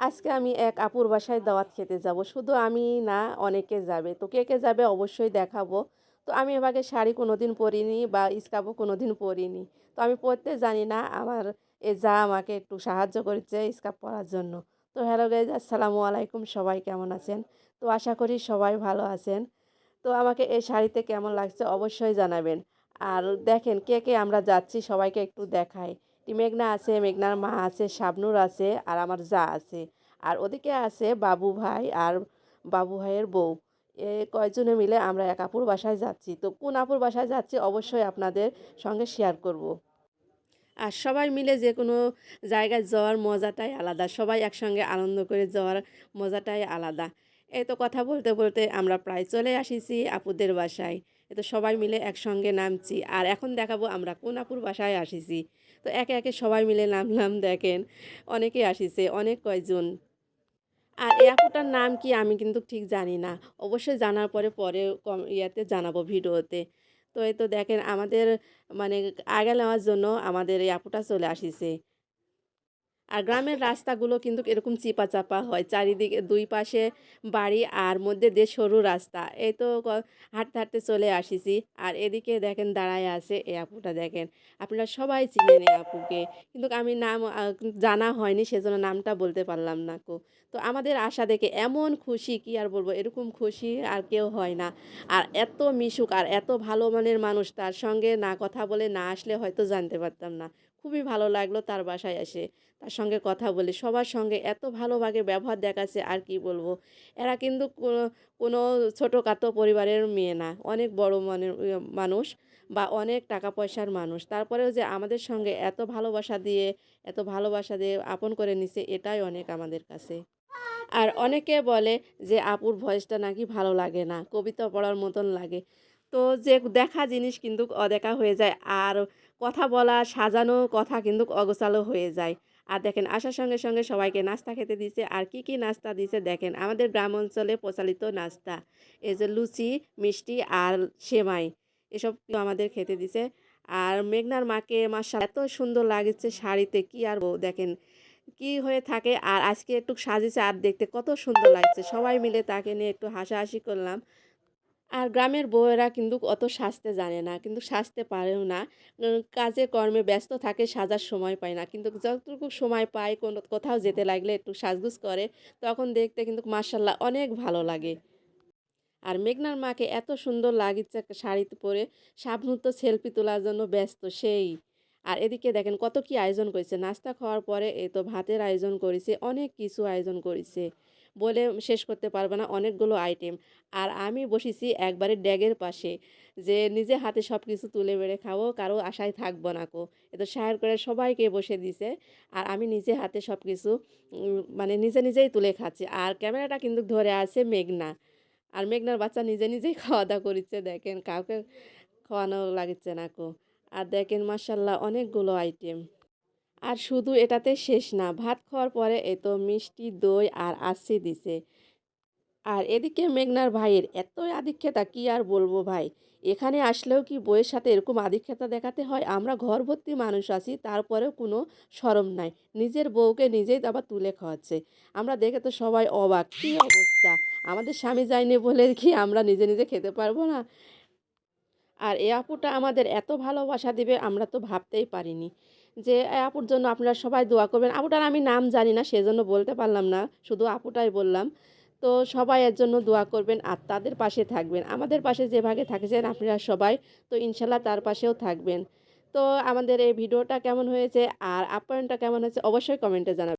আজকে আমি এক আপুর বাসায় দাওয়াত খেতে যাব। শুধু আমি না, অনেকে যাবে। তো কে কে যাবে অবশ্যই দেখাবো। তো আমি এভাবে শাড়ি কোনোদিন পরিনি বা স্কার্ফও কোনোদিন পরিনি। তো আমি পরতে জানি না, আমার এ যা আমাকে একটু সাহায্য করেছে স্কার্ফ পরার জন্য। তো হ্যালো গাইজ, আসসালামু আলাইকুম। সবাই কেমন আছেন? তো আশা করি সবাই ভালো আছেন। তো আমাকে এই শাড়িতে কেমন লাগছে অবশ্যই জানাবেন। আর দেখেন কে কে আমরা যাচ্ছি সবাইকে একটু দেখাই। টি মেঘনা আছে, মেঘনার মা আছে, শাবনুর আছে, আর আমার যা আছে। আর ওদিকে আছে বাবু ভাই আর বাবু ভাইয়ের বউ। এ কয়জনে মিলে আমরা এক আপুর বাসায় যাচ্ছি। তো কোন আপুর বাসায় যাচ্ছি অবশ্যই আপনাদের সঙ্গে শেয়ার করব। আর সবাই মিলে যে কোনো জায়গায় যাওয়ার মজাটাই আলাদা। সবাই একসঙ্গে আনন্দ করে যাওয়ার মজাটাই আলাদা। এই তো কথা বলতে বলতে আমরা প্রায় চলে আসিছি আপুদের বাসায়। তো সবাই মিলে একসঙ্গে নামছি। আর এখন দেখাবো আমরা কোন আপুর বাসায় আসিছি। তো একে একে সবাই মিলে নামলাম, দেখেন। অনেকে আসিছে, অনেক কয়জন। আর এই আপুটার নাম কি আমি কিন্তু ঠিক জানি না। অবশ্যই জানার পরে পরে কম ইয়াতে জানাব ভিডিওতে। তো এই তো দেখেন, আমাদের মানে আগে নেওয়ার জন্য আমাদের এই চলে আসিছে। আর গ্রামের রাস্তাগুলো কিন্তু এরকম চিপা চাপা হয়। চারিদিকে দুই পাশে বাড়ি আর মধ্যে দিয়ে সরু রাস্তা। এই তো হাঁটতে হাঁটতে চলে আসিছি। আর এদিকে দেখেন দাঁড়ায় আছে এই আপুটা দেখেন। আপনারা সবাই চিনেন এই আপুকে। কিন্তু আমি নাম জানা হয়নি, সেজন্য নামটা বলতে পারলাম না কো। তো আমাদের আশা দেখে এমন খুশি, কি আর বলব? এরকম খুশি আর কেউ হয় না। আর এত মিশুক আর এত ভালো মানের মানুষ, তার সঙ্গে না কথা বলে না আসলে হয়তো জানতে পারতাম না। খুবই ভালো লাগল তার বাসায় এসে। তার সঙ্গে কথা বলি, সবার সঙ্গে এত ভালোভাবে ব্যবহার দেখাচ্ছে আর কি বলব। এরা কিন্তু কোনো কোনো ছোটোখাটো পরিবারের মেয়ে না, অনেক বড় মনের ইয়ে মানুষ বা অনেক টাকা পয়সার মানুষ। তারপরেও যে আমাদের সঙ্গে এত ভালোবাসা দিয়ে, এত ভালোবাসা দিয়ে আপন করে নিছে, এটাই অনেক আমাদের কাছে। আর অনেকে বলে যে, আপুর ভয়েসটা নাকি ভালো লাগে না, কবিতা পড়ার মতন লাগে। তো যে দেখা জিনিস কিন্তু অদেখা হয়ে যায়। আর কথা বলা, সাজানো কথা কিন্তু অগোছালো হয়ে যায়। আর দেখেন আসার সঙ্গে সঙ্গে সবাইকে নাস্তা খেতে দিছে। আর কি কি নাস্তা দিছে দেখেন, আমাদের গ্রাম অঞ্চলে প্রচলিত নাস্তা। এই যে লুচি, মিষ্টি আর সেমাই, এসব আমাদের খেতে দিছে। আর মেঘনার মাকে মাসা এত সুন্দর লাগছে শাড়িতে, কি আর দেখেন, কি হয়ে থাকে। আর আজকে একটু সাজিয়েছে আর দেখতে কত সুন্দর লাগছে। সবাই মিলে তাকে নিয়ে একটু হাসাহাসি করলাম। আর গ্রামের বউয়েরা কিন্তু অত সাজতে জানে না, কিন্তু সাজতে পারেও না। কাজে কর্মে ব্যস্ত থাকে, সাজার সময় পায় না। কিন্তু যতটুকু সময় পায়, কোনো কোথাও যেতে লাগলে একটু সাজগুজ করে, তখন দেখতে কিন্তু মার্শাল্লাহ অনেক ভালো লাগে। আর মেঘনার মাকে এত সুন্দর লাগিচ্ছে শাড়িতে পরে শাবনূর তো সেলফি তোলার জন্য ব্যস্ত সেই। আর এদিকে দেখেন কত কি আয়োজন করেছে। নাস্তা খাওয়ার পরে এই তো ভাতের আয়োজন করেছে, অনেক কিছু আয়োজন করেছে। বলে শেষ করতে পারবে না অনেকগুলো আইটেম আর আমি বসেছি একবারে ড্যাগের পাশে যে নিজে হাতে সব কিছু তুলে বেড়ে খাব, কারও আশায় থাকব না কো। এ তো শায়ার করে সবাইকে বসে দিছে। আর আমি নিজে হাতে সব কিছু মানে নিজে নিজেই তুলে খাচ্ছি। আর ক্যামেরাটা কিন্তু ধরে আছে মেঘনা। আর মেঘনার বাচ্চা নিজে নিজেই খাওয়া দাওয়া করিচ্ছে, দেখেন কাউকে খাওয়ানো লাগছে না কো। আর দেখেন মাসাল্লাহ অনেকগুলো আইটেম আর শুধু এটাতে শেষ না, ভাত খাওয়ার পরে এ তো মিষ্টি দই আর আসি দিছে। আর এদিকে মেঘনার ভাইয়ের এত আধিক্যতা, কি আর বলব ভাই? এখানে আসলেও কি বইয়ের সাথে এরকম আধিক্যতা দেখাতে হয়? আমরা ঘর ভর্তি মানুষ আছি, তারপরেও কোনো শরম নাই। নিজের বউকে নিজেই আবার তুলে খাওয়াচ্ছে। আমরা দেখে তো সবাই অবাক, কী অবস্থা? আমাদের স্বামী যায়নি বলে কি আমরা নিজে নিজে খেতে পারব না? আর এ আপুটা আমাদের এত ভালোবাসা দিবে আমরা তো ভাবতেই পারিনি যে আপুর জন্য আপনারা সবাই দোয়া করবেন। আপুটার আমি নাম জানি না, সেজন্য বলতে পারলাম না, শুধু আপুটাই বললাম। তো সবাই এর জন্য দোয়া করবেন আর তাদের পাশে থাকবেন। আমাদের পাশে যেভাবে থাকেছেন আপনারা সবাই, তো ইনশাল্লাহ তার পাশেও থাকবেন। তো আমাদের এই ভিডিওটা কেমন হয়েছে আর আপ্যায়নটা কেমন হয়েছে অবশ্যই কমেন্টে জানাবেন।